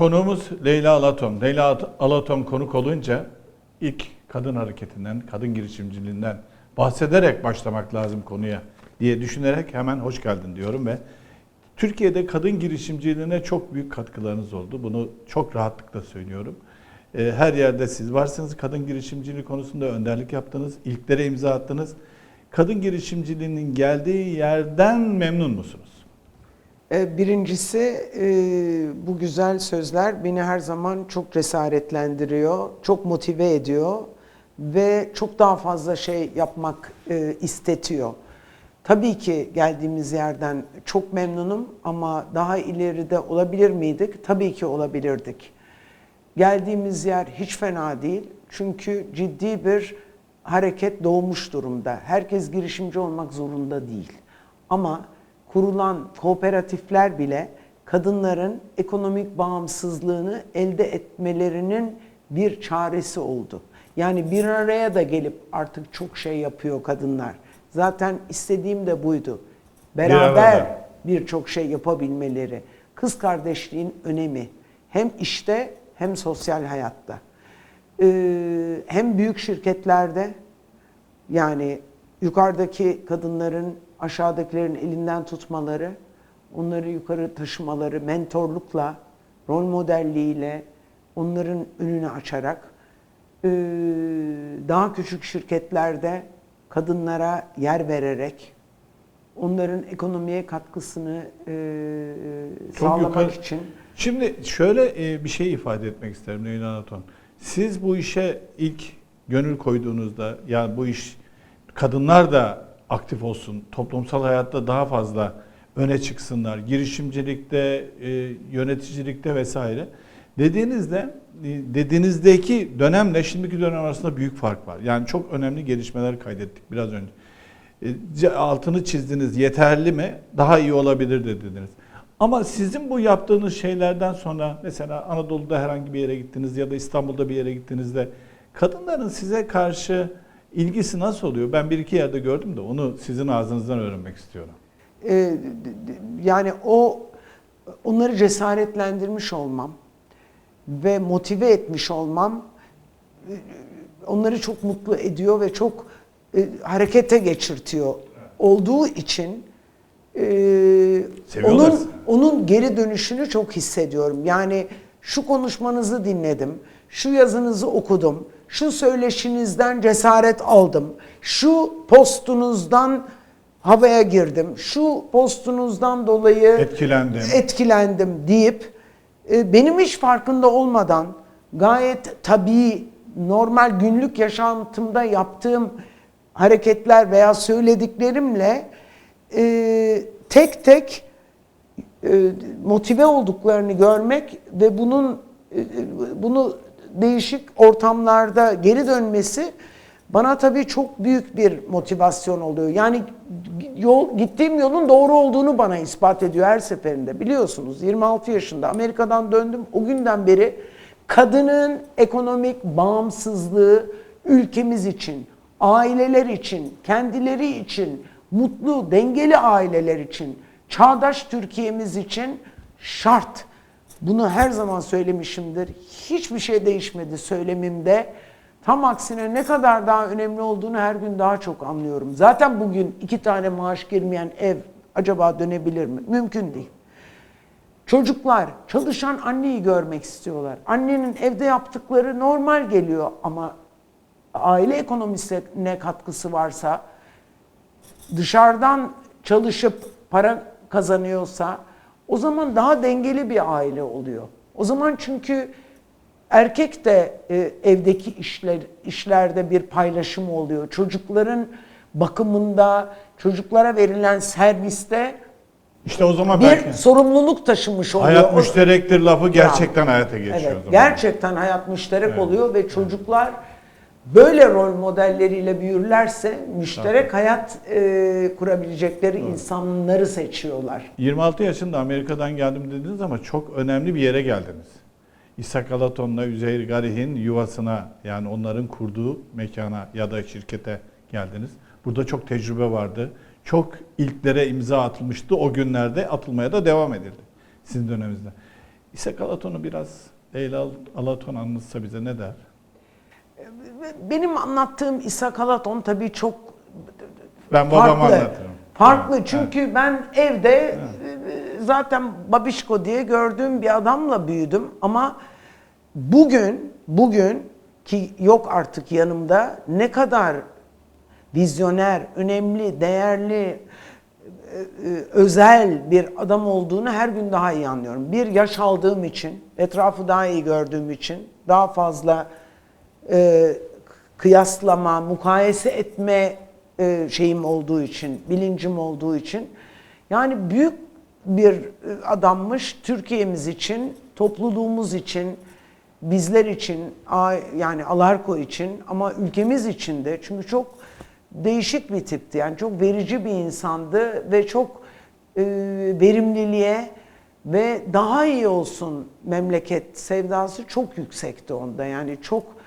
Konuğumuz Leyla Alatom. Leyla Alatom konuk olunca ilk kadın hareketinden, kadın girişimciliğinden bahsederek başlamak lazım konuya diye düşünerek hemen hoş geldin diyorum ve Türkiye'de kadın girişimciliğine çok büyük katkılarınız oldu. Bunu çok rahatlıkla söylüyorum. Ee, Her yerde siz varsınız. Kadın girişimciliği konusunda önderlik yaptınız. İlklere imza attınız. Kadın girişimciliğinin geldiği yerden memnun musunuz? E, Birincisi e, bu güzel sözler beni her zaman çok cesaretlendiriyor, çok motive ediyor ve çok daha fazla şey yapmak e, istetiyor. Tabii ki geldiğimiz yerden çok memnunum ama daha ileride olabilir miydik? Tabii ki olabilirdik. Geldiğimiz yer hiç fena değil. Çünkü ciddi bir hareket doğmuş durumda. Herkes girişimci olmak zorunda değil. Ama kurulan kooperatifler bile kadınların ekonomik bağımsızlığını elde etmelerinin bir çaresi oldu. Yani bir araya da gelip artık çok şey yapıyor kadınlar. Zaten istediğim de buydu. Beraber birçok şey yapabilmeleri. Kız kardeşliğin önemi hem işte hem sosyal hayatta. Ee, hem büyük şirketlerde yani yukarıdaki kadınların aşağıdakilerin elinden tutmaları, onları yukarı taşımaları, mentorlukla, rol modelliğiyle, onların önünü açarak daha küçük şirketlerde kadınlara yer vererek onların ekonomiye katkısını sağlamak yukarı- için Şimdi şöyle bir şey ifade etmek isterim Leyla Anaton. Siz bu işe ilk gönül koyduğunuzda yani bu iş kadınlar da aktif olsun, toplumsal hayatta daha fazla öne çıksınlar, girişimcilikte, e, yöneticilikte vesaire dediğinizde e, dediğinizdeki dönemle şimdiki dönem arasında büyük fark var. Yani çok önemli gelişmeler kaydettik biraz önce. E, altını çizdiniz yeterli mi? Daha iyi olabilir de dediniz. Ama sizin bu yaptığınız şeylerden sonra mesela Anadolu'da herhangi bir yere gittiniz ya da İstanbul'da bir yere gittiğinizde kadınların size karşı ilgisi nasıl oluyor? Ben bir iki yerde gördüm de onu sizin ağzınızdan öğrenmek istiyorum. e, d- yani o onları cesaretlendirmiş olmam ve motive etmiş olmam e, onları çok mutlu ediyor ve çok e, harekete geçirtiyor olduğu için e, onun onun geri dönüşünü çok hissediyorum. Yani şu konuşmanızı dinledim, şu yazınızı okudum, şu söyleşinizden cesaret aldım, şu postunuzdan havaya girdim, şu postunuzdan dolayı Etkilendim. etkilendim deyip e, benim hiç farkında olmadan gayet tabii normal günlük yaşantımda yaptığım hareketler veya söylediklerimle e, tek tek e, motive olduklarını görmek ve bunun e, bunu değişik ortamlarda geri dönmesi bana tabii çok büyük bir motivasyon oluyor. Yani yol gittiğim yolun doğru olduğunu bana ispat ediyor her seferinde. Biliyorsunuz 26 yaşında Amerika'dan döndüm. O günden beri kadının ekonomik bağımsızlığı ülkemiz için, aileler için, kendileri için, mutlu, dengeli aileler için, çağdaş Türkiye'miz için şart. Bunu her zaman söylemişimdir. Hiçbir şey değişmedi söylemimde. Tam aksine ne kadar daha önemli olduğunu her gün daha çok anlıyorum. Zaten bugün iki tane maaş girmeyen ev acaba dönebilir mi? Mümkün değil. Çocuklar çalışan anneyi görmek istiyorlar. Annenin evde yaptıkları normal geliyor ama aile ekonomisine katkısı varsa dışarıdan çalışıp para kazanıyorsa o zaman daha dengeli bir aile oluyor. O zaman çünkü erkek de e, evdeki işler işlerde bir paylaşım oluyor. Çocukların bakımında, çocuklara verilen serviste İşte o zaman bir belki sorumluluk taşımış oluyor. hayat O- müşterektir lafı gerçekten hayata geçiyor. Evet, o zaman. gerçekten hayat müşterek oluyor ve çocuklar böyle rol modelleriyle büyürlerse müşterek hayat e, kurabilecekleri insanları seçiyorlar. 26 yaşında Amerika'dan geldim dediniz ama çok önemli bir yere geldiniz. İshak Alaton'la Üzeyir Garih'in yuvasına yani onların kurduğu mekana ya da şirkete geldiniz. Burada çok tecrübe vardı. Çok ilklere imza atılmıştı. O günlerde atılmaya da devam edildi sizin döneminizde. İshak Alaton'u biraz Leyla Alaton anlatsa bize ne der? Benim anlattığım İsa Kalaton tabii çok Ben babama farklı. anlatırım. Farklı Evet, çünkü ben evde e, zaten babişko diye gördüğüm bir adamla büyüdüm ama bugün bugün ki yok artık yanımda ne kadar vizyoner, önemli, değerli, e, e, özel bir adam olduğunu her gün daha iyi anlıyorum. Bir yaş aldığım için, etrafı daha iyi gördüğüm için, daha fazla e, kıyaslama, mukayese etme e, şeyim olduğu için, bilincim olduğu için. Yani büyük bir e, adammış Türkiye'miz için, topluluğumuz için, bizler için, yani Alarko için ama ülkemiz için de çünkü çok değişik bir tipti. Yani çok verici bir insandı ve çok e, verimliliğe ve daha iyi olsun memleket sevdası çok yüksekti onda. Yani çok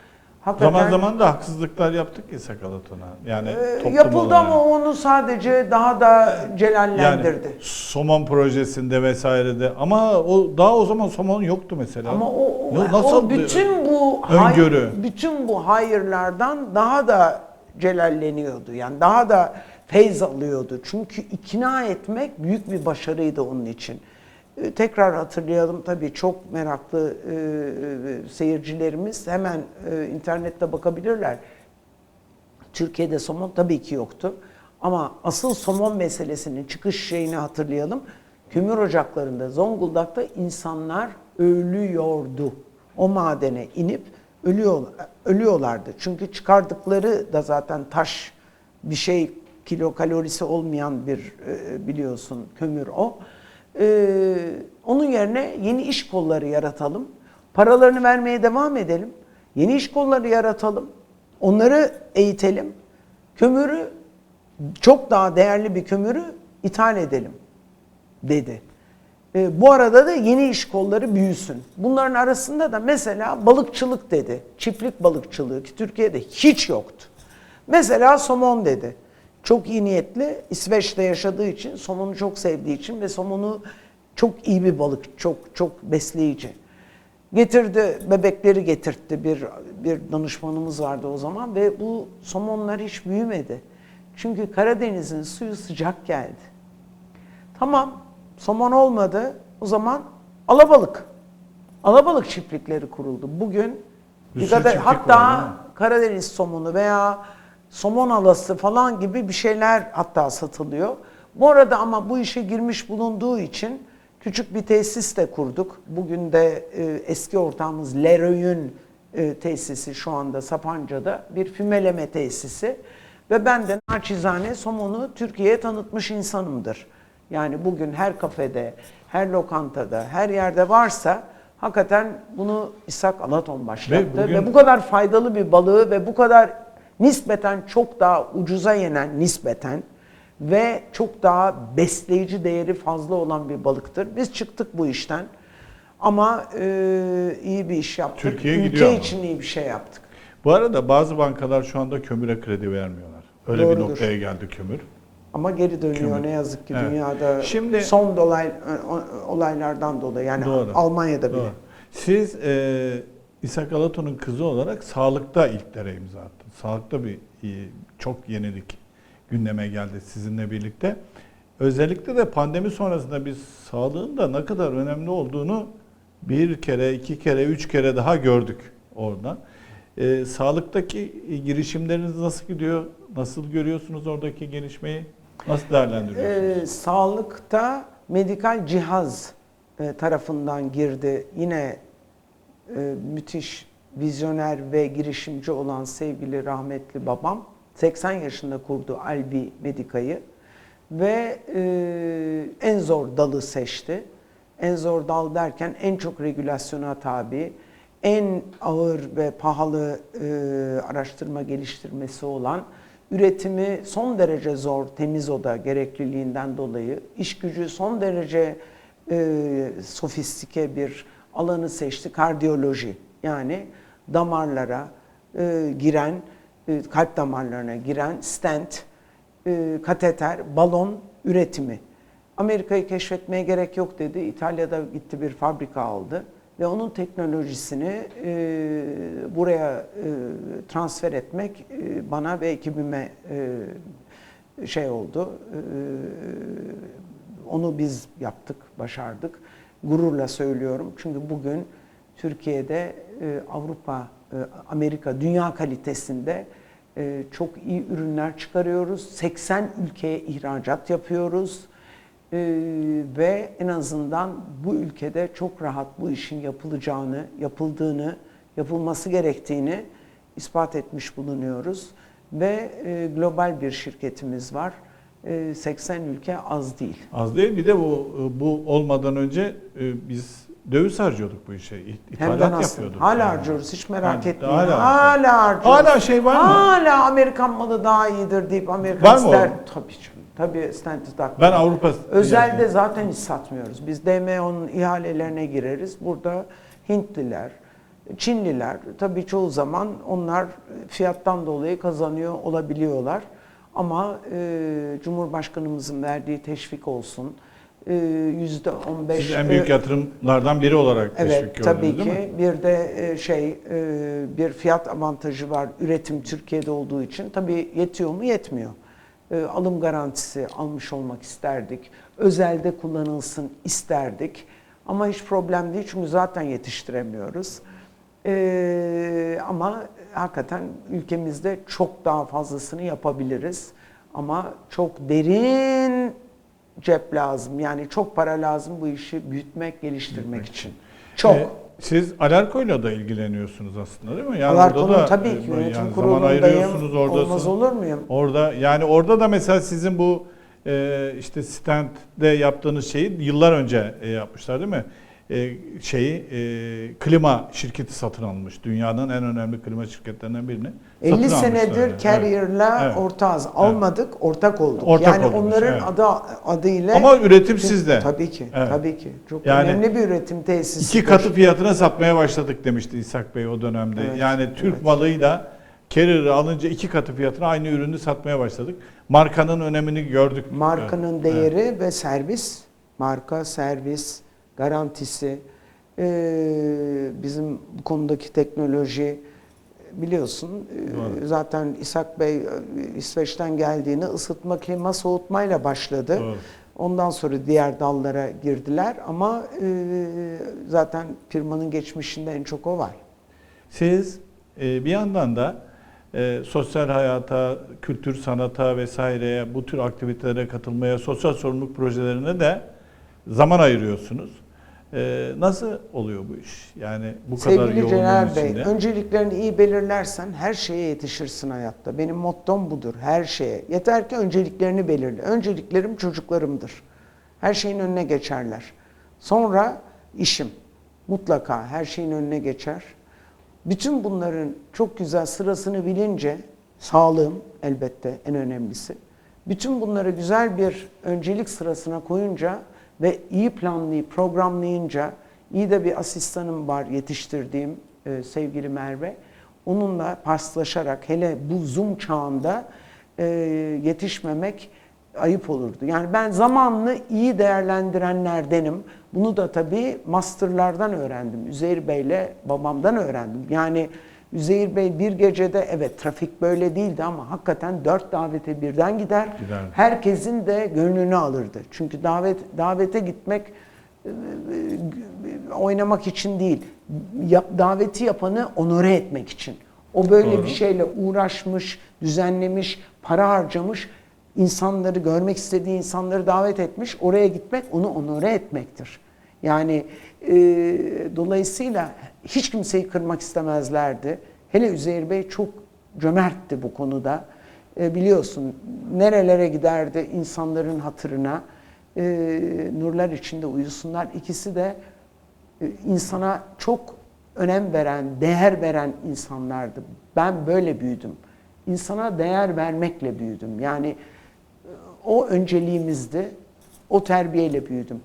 hakikaten Zaman zaman da haksızlıklar yaptık İshak Alaton'a. Yani e, yapıldı olarak. ama onu sadece daha da celallendirdi. Yani somon projesinde vesairede ama o daha o zaman somon yoktu mesela. Ama o, o, Ya nasıl o bütün bu öngörü? hay- bütün bu hayırlardan daha da celalleniyordu. Yani daha da feyz alıyordu. Çünkü ikna etmek büyük bir başarıydı onun için. Ee, Tekrar hatırlayalım tabii çok meraklı e, e, seyircilerimiz hemen e, internette bakabilirler. Türkiye'de somon tabii ki yoktu. Ama asıl somon meselesinin çıkış şeyini hatırlayalım. Kömür ocaklarında Zonguldak'ta insanlar ölüyordu. O madene inip ölüyor, ölüyorlardı. Çünkü çıkardıkları da zaten taş bir şey kilo kalorisi olmayan bir e, biliyorsun kömür o. E, onun yerine yeni iş kolları yaratalım. Paralarını vermeye devam edelim. Yeni iş kolları yaratalım. Onları eğitelim. Kömürü çok daha değerli bir kömürü ithal edelim dedi. E, bu arada da yeni iş kolları büyüsün. Bunların arasında da mesela balıkçılık dedi. Çiftlik balıkçılığı ki Türkiye'de hiç yoktu. Mesela somon dedi. Çok iyi niyetli İsveç'te yaşadığı için, somonu çok sevdiği için ve somonu çok iyi bir balık, çok çok besleyici. Getirdi, bebekleri getirtti bir bir danışmanımız vardı o zaman ve bu somonlar hiç büyümedi. Çünkü Karadeniz'in suyu sıcak geldi. Tamam, somon olmadı. O zaman alabalık. Alabalık çiftlikleri kuruldu. Bugün Bir kadar, hatta? Karadeniz somonu veya somon alası falan gibi bir şeyler hatta satılıyor. Bu arada ama bu işe girmiş bulunduğu için küçük bir tesis de kurduk. Bugün de e, eski ortağımız Leroy'un e, tesisi şu anda Sapanca'da bir fümeleme tesisi. Ve ben de naçizane somonu Türkiye'ye tanıtmış insanımdır. Yani bugün her kafede, her lokantada, her yerde varsa hakikaten bunu İshak Alaton başlattı. Ve Ve, bugün- bu kadar faydalı bir balığı ve bu kadar nispeten çok daha ucuza yenen nispeten ve çok daha besleyici değeri fazla olan bir balıktır. Biz çıktık bu işten ama e, iyi bir iş yaptık. Türkiye Ülke gidiyor ama. için iyi bir şey yaptık. Bu arada bazı bankalar şu anda kömüre kredi vermiyorlar. Öyle bir Doğrudur. noktaya geldi kömür. Ama geri dönüyor Kömür. ne yazık ki Evet. dünyada Şimdi- son dolay, olaylardan dolayı yani Doğru. Almanya'da bile. Doğru. Siz e, İshak Alaton'un kızı olarak sağlıkta ilklere imza attınız. Sağlıkta bir e, çok yenilik gündeme geldi sizinle birlikte. Özellikle de pandemi sonrasında biz sağlığın da ne kadar önemli olduğunu bir kere, iki kere, üç kere daha gördük orada. E, sağlıktaki girişimleriniz nasıl gidiyor? Nasıl görüyorsunuz oradaki gelişmeyi? Nasıl değerlendiriyorsunuz? Ee, sağlıkta medikal cihaz e, tarafından girdi. Yine e, müthiş vizyoner ve girişimci olan sevgili rahmetli babam 80 yaşında kurdu Albi Medika'yı ve e, en zor dalı seçti. En zor dal derken en çok regülasyona tabi, en ağır ve pahalı e, araştırma geliştirmesi olan üretimi son derece zor temiz oda gerekliliğinden dolayı iş gücü son derece e, sofistike bir alanı seçti kardiyoloji yani damarlara e, giren e, kalp damarlarına giren stent e, kateter balon üretimi Amerika'yı keşfetmeye gerek yok dedi. İtalya'da gitti bir fabrika aldı ve onun teknolojisini e, buraya e, transfer etmek e, bana ve ekibime e, şey oldu. E, onu biz yaptık, başardık. Gururla söylüyorum. Çünkü bugün Türkiye'de Avrupa, e, Amerika, dünya kalitesinde e, çok iyi ürünler çıkarıyoruz. 80 ülkeye ihracat yapıyoruz. E, ve en azından bu ülkede çok rahat bu işin yapılacağını, yapıldığını, yapılması gerektiğini ispat etmiş bulunuyoruz. Ve e, global bir şirketimiz var. E, 80 ülke az değil. Az değil. Bir de bu bu olmadan önce e, biz döviz harcıyorduk bu işe. İ- Hem de İthalat nasıl? yapıyorduk. Hala yani. harcıyoruz hiç merak Yani etmeyin. hala Hala, harcıyoruz. Hala şey var mı? Hala Amerikan malı daha iyidir deyip Amerikan Var mı ister. o? Tabii canım. Tabii stand takma. Ben Avrupa Özelde zaten hiç satmıyoruz. Biz DMO'nun ihalelerine gireriz. Burada Hintliler, Çinliler tabii çoğu zaman onlar fiyattan dolayı kazanıyor olabiliyorlar. Ama e, Cumhurbaşkanımızın verdiği teşvik olsun, yüzde on beş... Siz en büyük yatırımlardan biri olarak teşvik Evet gördünüz tabii değil mi? ki bir de e, şey e, bir fiyat avantajı var üretim Türkiye'de olduğu için tabii yetiyor mu yetmiyor. E, Alım garantisi almış olmak isterdik. Özelde kullanılsın isterdik. Ama hiç problem değil çünkü zaten yetiştiremiyoruz. E, ama hakikaten ülkemizde çok daha fazlasını yapabiliriz. Ama çok derin cep lazım. Yani çok para lazım bu işi büyütmek, geliştirmek için. Çok. E, siz Alarko'yla da ilgileniyorsunuz aslında değil mi? Yani Alarko'nun orada da, tabii e, ki yönetim yani zaman kurulundayım. ayırıyorsunuz oradasınız. Olmaz olur muyum? Orada yani orada da mesela sizin bu e, işte standde yaptığınız şeyi yıllar önce e, yapmışlar değil mi? E, şeyi e, klima şirketi satın almış. Dünyanın en önemli klima şirketlerinden birini. 50 satın senedir. Carrier'la Evet. ortağız. Almadık, ortak olduk. Ortak yani oldunuz, onların evet. adı adıyla Ama üretim sizde. Tabii ki. Evet. Tabii ki. Çok Yani önemli bir üretim tesisi. İki katı fiyatına satmaya başladık demişti İshak Bey o dönemde. Evet, yani Türk evet. malıyla Carrier'ı alınca iki katı fiyatına aynı ürünü satmaya başladık. Markanın önemini gördük. Markanın Evet. değeri ve servis, marka, servis, garantisi, eee, bizim bu konudaki teknoloji biliyorsun Doğru. zaten İshak Bey eee, İsveç'ten geldiğini ısıtma, klima, soğutmayla başladı. Doğru. Ondan sonra diğer dallara girdiler ama eee, zaten firmanın geçmişinde en çok o var. Siz e, bir yandan da e, sosyal hayata, kültür sanata vesaireye bu tür aktivitelere katılmaya, sosyal sorumluluk projelerine de zaman ayırıyorsunuz. E, nasıl oluyor bu iş? Yani bu kadar Sevgili yoğunluğun Celal Bey, içinde. önceliklerini iyi belirlersen her şeye yetişirsin hayatta. Benim mottom budur, her şeye. Yeter ki önceliklerini belirle. Önceliklerim çocuklarımdır. Her şeyin önüne geçerler. Sonra işim. Mutlaka her şeyin önüne geçer. Bütün bunların çok güzel sırasını bilince, sağlığım elbette en önemlisi. Bütün bunları güzel bir öncelik sırasına koyunca ve iyi planlayıp programlayınca, iyi de bir asistanım var yetiştirdiğim e, sevgili Merve. Onunla paslaşarak hele bu Zoom çağında e, yetişmemek ayıp olurdu. Yani ben zamanını iyi değerlendirenlerdenim. Bunu da tabii masterlardan öğrendim. Üzeyir Bey'le babamdan öğrendim. Yani Üzeyir Bey bir gecede evet trafik böyle değildi ama hakikaten dört davete birden gider. Giderdi. Herkesin de gönlünü alırdı. Çünkü davet davete gitmek e, e, oynamak için değil. Yap, daveti yapanı onore etmek için. O böyle Doğru. bir şeyle uğraşmış, düzenlemiş, para harcamış, insanları görmek istediği insanları davet etmiş. Oraya gitmek onu onore etmektir. Yani e, dolayısıyla hiç kimseyi kırmak istemezlerdi. Hele Üzeyir Bey çok cömertti bu konuda. E, biliyorsun nerelere giderdi insanların hatırına. E, nurlar içinde uyusunlar. İkisi de e, insana çok önem veren, değer veren insanlardı. Ben böyle büyüdüm. İnsana değer vermekle büyüdüm. Yani e, o önceliğimizdi. O terbiyeyle büyüdüm.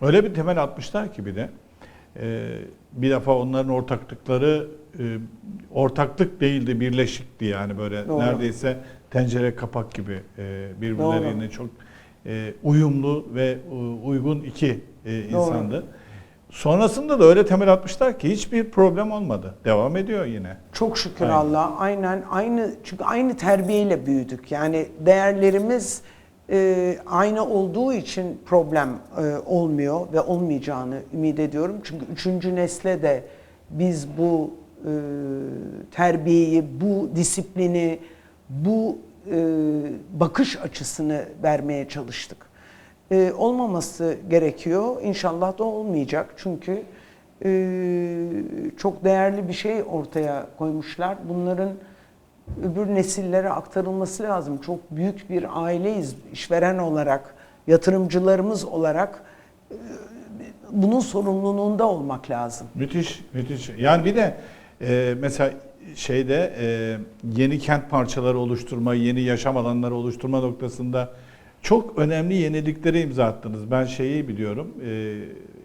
Öyle bir temel atmışlar ki bir de. e, bir defa onların ortaklıkları e, ortaklık değildi, birleşikti yani böyle Doğru. neredeyse tencere kapak gibi e, birbirlerine çok e, uyumlu ve e, uygun iki e, insandı. Sonrasında da öyle temel atmışlar ki hiçbir problem olmadı. Devam ediyor yine. Çok şükür Aynen. Allah. Aynen aynı çünkü aynı terbiyeyle büyüdük. Yani değerlerimiz e, aynı olduğu için problem e, olmuyor ve olmayacağını ümit ediyorum. Çünkü üçüncü nesle de biz bu e, terbiyeyi, bu disiplini, bu e, bakış açısını vermeye çalıştık. Olmaması gerekiyor. İnşallah da olmayacak. Çünkü çok değerli bir şey ortaya koymuşlar. Bunların öbür nesillere aktarılması lazım. Çok büyük bir aileyiz işveren olarak, yatırımcılarımız olarak e, bunun sorumluluğunda olmak lazım. Müthiş, müthiş. Yani bir de e, mesela şeyde e, yeni kent parçaları oluşturma, yeni yaşam alanları oluşturma noktasında çok önemli yenilikleri imza attınız. Ben şeyi biliyorum, e,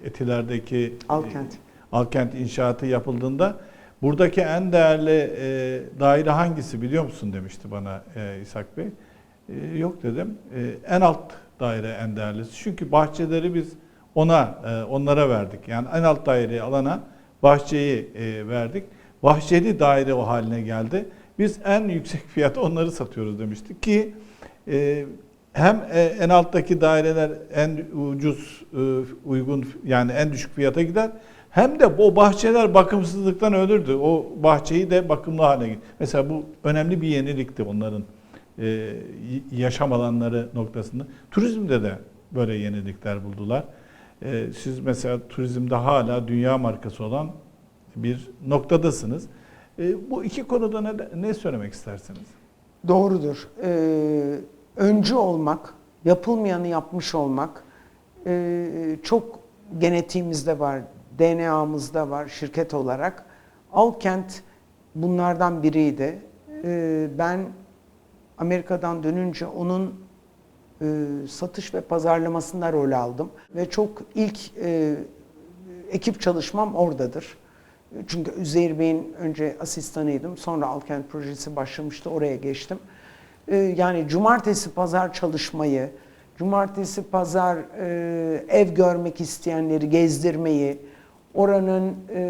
Etiler'deki Alkent. e, Alkent inşaatı yapıldığında buradaki en değerli e, daire hangisi biliyor musun demişti bana e, İshak Bey. E, yok dedim. E, en alt daire en değerlisi. Çünkü bahçeleri biz ona e, onlara verdik. Yani en alt daireyi alana bahçeyi e, verdik. Bahçeli daire o haline geldi. Biz en yüksek fiyata onları satıyoruz demiştik ki e, hem e, en alttaki daireler en ucuz e, uygun yani en düşük fiyata gider. Hem de bu bahçeler bakımsızlıktan ölürdü. O bahçeyi de bakımlı hale getir. Mesela bu önemli bir yenilikti onların e, yaşam alanları noktasında. Turizmde de böyle yenilikler buldular. E, siz mesela turizmde hala dünya markası olan bir noktadasınız. E, bu iki konuda ne, ne söylemek istersiniz? Doğrudur. Ee, öncü olmak, yapılmayanı yapmış olmak ee, çok genetiğimizde var, DNA'mızda var şirket olarak. Alkent bunlardan biriydi. Ee, ben Amerika'dan dönünce onun e, satış ve pazarlamasında rol aldım ve çok ilk e, ekip çalışmam oradadır. Çünkü Üzeyir Bey'in önce asistanıydım. Sonra Alkent projesi başlamıştı. Oraya geçtim. Ee, Yani cumartesi pazar çalışmayı, cumartesi pazar e, ev görmek isteyenleri gezdirmeyi, oranın e,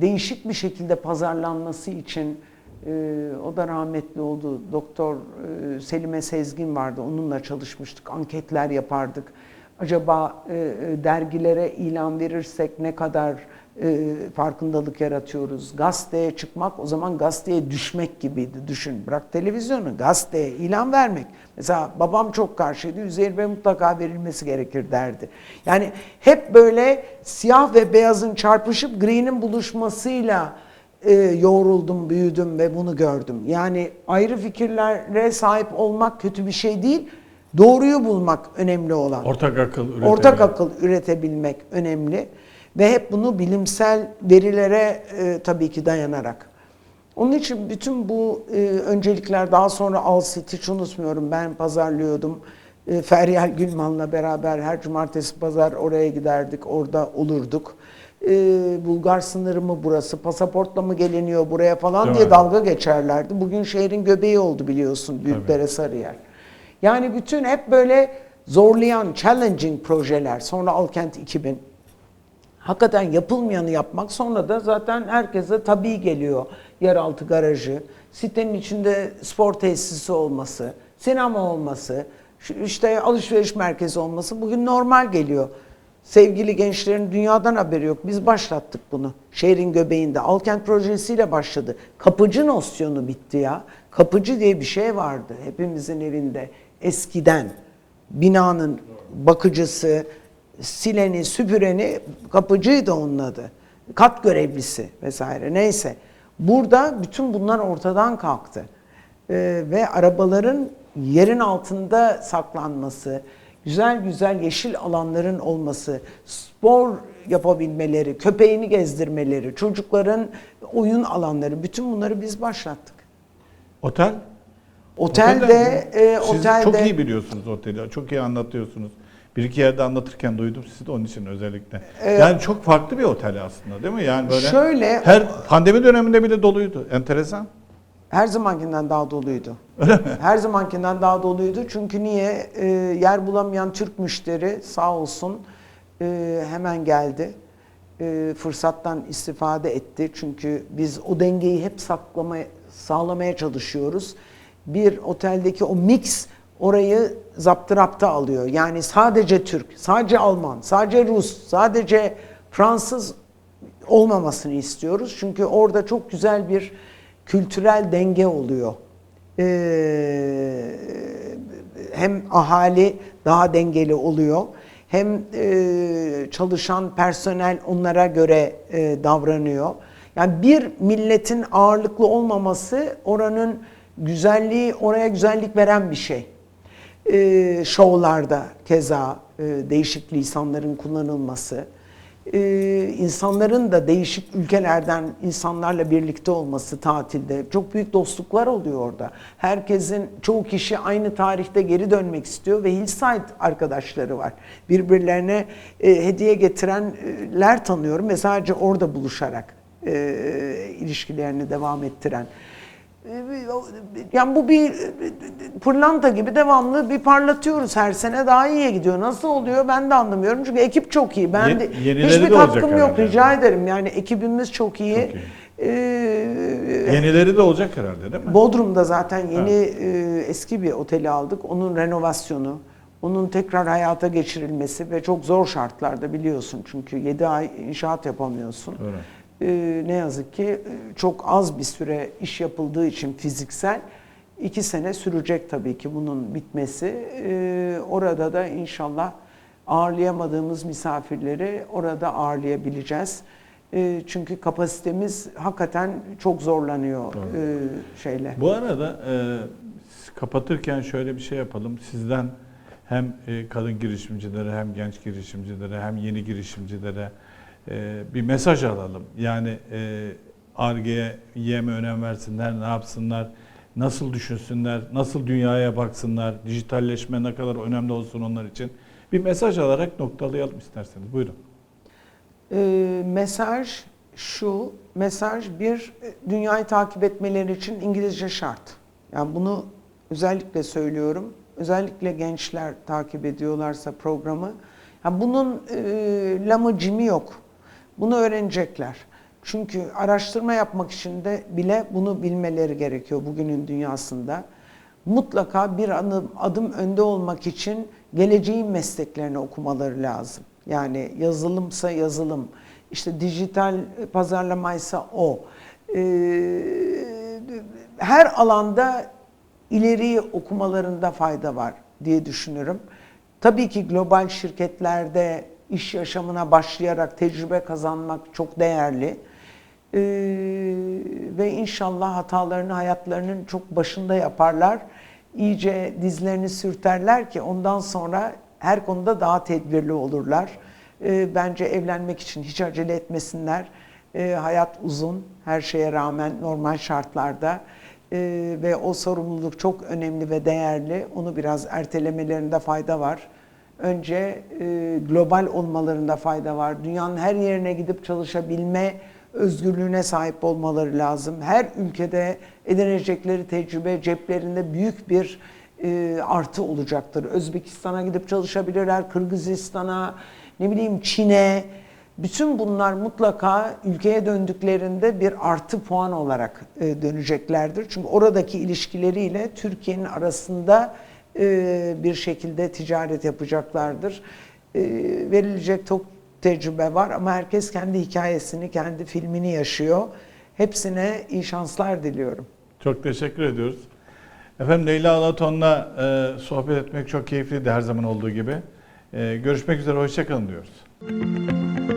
değişik bir şekilde pazarlanması için e, o da rahmetli oldu. Doktor e, Selime Sezgin vardı. Onunla çalışmıştık. Anketler yapardık. Acaba e, e, dergilere ilan verirsek ne kadar e, farkındalık yaratıyoruz? Gazeteye çıkmak o zaman gazeteye düşmek gibiydi. Düşün. Bırak televizyonu, gazeteye ilan vermek. Mesela babam çok karşıydı. Üzeyir Bey mutlaka verilmesi gerekir derdi. Yani hep böyle siyah ve beyazın çarpışıp green'in buluşmasıyla e, yoğruldum, büyüdüm ve bunu gördüm. Yani ayrı fikirlere sahip olmak kötü bir şey değil. Doğruyu bulmak önemli olan. Ortak akıl üretebilmek. Ortak akıl üretebilmek önemli ve hep bunu bilimsel verilere e, tabii ki dayanarak. Onun için bütün bu e, öncelikler daha sonra Alsit hiç unutmuyorum ben pazarlıyordum. E, Feryal Gülman'la beraber her cumartesi pazar oraya giderdik, orada olurduk. E, Bulgar sınırı mı burası, pasaportla mı geliniyor buraya falan Değil diye mi? dalga geçerlerdi. Bugün şehrin göbeği oldu biliyorsun Büyükdere Sarıyer. Yani bütün hep böyle zorlayan, challenging projeler. Sonra Alkent 2000. Hakikaten yapılmayanı yapmak sonra da zaten herkese tabii geliyor. Yeraltı garajı, sitenin içinde spor tesisi olması, sinema olması, işte alışveriş merkezi olması bugün normal geliyor. Sevgili gençlerin dünyadan haberi yok. Biz başlattık bunu. Şehrin göbeğinde. Alkent projesiyle başladı. Kapıcı nosyonu bitti ya. Kapıcı diye bir şey vardı hepimizin evinde. Eskiden binanın bakıcısı, sileni, süpüreni kapıcıydı onun adı. Kat görevlisi vesaire neyse. Burada bütün bunlar ortadan kalktı. Ee, ve arabaların yerin altında saklanması, güzel güzel yeşil alanların olması, spor yapabilmeleri, köpeğini gezdirmeleri, çocukların oyun alanları, bütün bunları biz başlattık. Otel? Otelde, e, Siz otelde çok iyi biliyorsunuz oteli. Çok iyi anlatıyorsunuz. Bir iki yerde anlatırken duydum sizi de onun için özellikle. yani çok farklı bir otel aslında değil mi? Yani böyle Şöyle- her pandemi döneminde bile doluydu. Enteresan. Her zamankinden daha doluydu. Her zamankinden daha doluydu. Çünkü niye? Ee, yer bulamayan Türk müşteri sağ olsun e, hemen geldi. E, fırsattan istifade etti. Çünkü biz o dengeyi hep saklamaya, sağlamaya çalışıyoruz. Bir oteldeki o mix orayı zaptırapta alıyor. Yani sadece Türk, sadece Alman, sadece Rus, sadece Fransız olmamasını istiyoruz. Çünkü orada çok güzel bir kültürel denge oluyor. Ee, hem ahali daha dengeli oluyor, hem e, çalışan personel onlara göre e, davranıyor. Yani bir milletin ağırlıklı olmaması oranın güzelliği, oraya güzellik veren bir şey. Ee, şovlarda keza e, değişik lisanların kullanılması, e, insanların da değişik ülkelerden insanlarla birlikte olması tatilde çok büyük dostluklar oluyor orada. Herkesin çoğu kişi aynı tarihte geri dönmek istiyor ve Hillside arkadaşları var. Birbirlerine e, hediye getirenler tanıyorum ve sadece orada buluşarak e, ilişkilerini devam ettiren. Yani bu bir pırlanta gibi devamlı bir parlatıyoruz her sene daha iyiye gidiyor. Nasıl oluyor ben de anlamıyorum. Çünkü ekip çok iyi. Ben Ye- de hiçbir de yok herhalde. rica ederim. Yani ekibimiz çok iyi. Çok iyi. Ee, Yenileri de olacak herhalde değil mi? Bodrum'da zaten yeni e, eski bir oteli aldık. Onun renovasyonu, onun tekrar hayata geçirilmesi ve çok zor şartlarda biliyorsun. Çünkü 7 ay inşaat yapamıyorsun. Doğru. Ee, ne yazık ki e, çok az bir süre iş yapıldığı için fiziksel iki sene sürecek tabii ki bunun bitmesi. Ee, orada da inşallah ağırlayamadığımız misafirleri orada ağırlayabileceğiz. Ee, çünkü kapasitemiz hakikaten çok zorlanıyor Doğru. e, şeyle. Bu arada e, kapatırken şöyle bir şey yapalım. Sizden hem e, kadın girişimcilere hem genç girişimcilere hem yeni girişimcilere e, bir mesaj alalım. Yani e, ARGE'ye yeme önem versinler, ne yapsınlar, nasıl düşünsünler, nasıl dünyaya baksınlar, dijitalleşme ne kadar önemli olsun onlar için. Bir mesaj alarak noktalayalım isterseniz. Buyurun. Ee, mesaj şu, mesaj bir e, dünyayı takip etmeleri için İngilizce şart. Yani bunu özellikle söylüyorum. Özellikle gençler takip ediyorlarsa programı. Yani bunun e, lamı cimi yok. Bunu öğrenecekler. Çünkü araştırma yapmak için de bile bunu bilmeleri gerekiyor bugünün dünyasında. Mutlaka bir adım, adım önde olmak için geleceğin mesleklerini okumaları lazım. Yani yazılımsa yazılım, işte dijital pazarlamaysa o. Ee, her alanda ileriyi okumalarında fayda var diye düşünürüm. Tabii ki global şirketlerde iş yaşamına başlayarak tecrübe kazanmak çok değerli. Ee, ve inşallah hatalarını hayatlarının çok başında yaparlar. İyice dizlerini sürterler ki ondan sonra her konuda daha tedbirli olurlar. Ee, bence evlenmek için hiç acele etmesinler. Ee, hayat uzun her şeye rağmen normal şartlarda. Ee, ve o sorumluluk çok önemli ve değerli. Onu biraz ertelemelerinde fayda var. Önce e, global olmalarında fayda var. Dünyanın her yerine gidip çalışabilme özgürlüğüne sahip olmaları lazım. Her ülkede edinecekleri tecrübe ceplerinde büyük bir e, artı olacaktır. Özbekistan'a gidip çalışabilirler, Kırgızistan'a, ne bileyim Çin'e. Bütün bunlar mutlaka ülkeye döndüklerinde bir artı puan olarak e, döneceklerdir. Çünkü oradaki ilişkileriyle Türkiye'nin arasında e, bir şekilde ticaret yapacaklardır. E, verilecek çok tecrübe var ama herkes kendi hikayesini, kendi filmini yaşıyor. Hepsine iyi şanslar diliyorum. Çok teşekkür ediyoruz. Efendim Leyla Alaton'la e, sohbet etmek çok keyifliydi her zaman olduğu gibi. E, görüşmek üzere, hoşçakalın diyoruz.